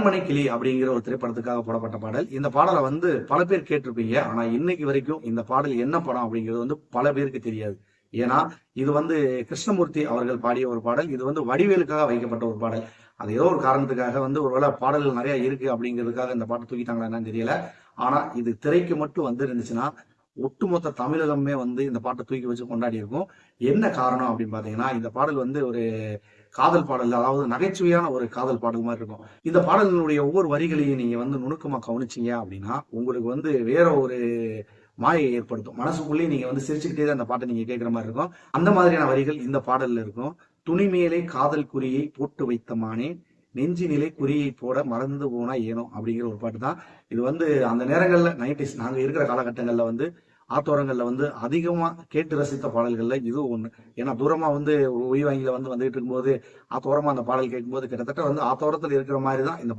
அரண்மனை கிளி அப்படிங்கிற ஒரு திரைப்படத்துக்காக போடப்பட்ட பாடல். இந்த பாடலை வந்து பல பேர் கேட்டிருப்பீங்க. ஆனா இன்னைக்கு வரைக்கும் இந்த பாடல் என்ன படம் அப்படிங்கிறது வந்து பல பேருக்கு தெரியாது. ஏன்னா இது வந்து கிருஷ்ணமூர்த்தி அவர்கள் பாடிய ஒரு பாடல். இது வந்து வடிவேலுக்காக வைக்கப்பட்ட ஒரு பாடல். அது ஏதோ ஒரு காரணத்துக்காக வந்து ஒருவேளை பாடல்கள் நிறைய இருக்கு அப்படிங்கிறதுக்காக இந்த பாட்டை தூக்கிட்டாங்களா என்னன்னு தெரியல. ஆனா இது திரைக்கு மட்டும் வந்து இருந்துச்சுன்னா ஒட்டுமொத்த தமிழகமே வந்து இந்த பாட்டை தூக்கி வச்சு கொண்டாடி இருக்கும். என்ன காரணம் அப்படின்னு பாத்தீங்கன்னா இந்த பாடல் வந்து ஒரு காதல் பாடல் அதாவது நகைச்சுவையான ஒரு காதல் பாடல் மாதிரி இருக்கும். இந்த பாடலினுடைய ஒவ்வொரு வரிகளையும் நீங்க வந்து நுணுக்கமா கவனிச்சீங்க அப்படின்னா உங்களுக்கு வந்து வேற ஒரு மாயை ஏற்படுத்தும். மனசுக்குள்ளேயே நீங்க வந்து சிரிச்சுக்கிட்டே தான் அந்த பாட்டை நீங்க கேட்குற மாதிரி இருக்கும். அந்த மாதிரியான வரிகள் இந்த பாடல்ல இருக்கும். துணி மேலே காதல் குறியை போட்டு வைத்த மானே நெஞ்சினிலே குறியை போட மறந்து போனா ஏனோ அப்படிங்கிற ஒரு பாட்டு தான். இது வந்து அந்த நேரங்கள்ல நைன்டிஸ் நாங்க இருக்கிற காலகட்டங்கள்ல வந்து ஆத்தோரங்களில் வந்து அதிகமாக கேட்டு ரசித்த பாடல்களில் இது ஒன்று ஏன்னா தூரமாக வந்து உயிர் வாங்கியில் வந்து வந்துகிட்டு இருக்கும்போது ஆத்தோரமாக அந்த பாடல் கேட்கும்போது கிட்டத்தட்ட வந்து ஆத்தோரத்தில் இருக்கிற மாதிரி தான் இந்த பாடல்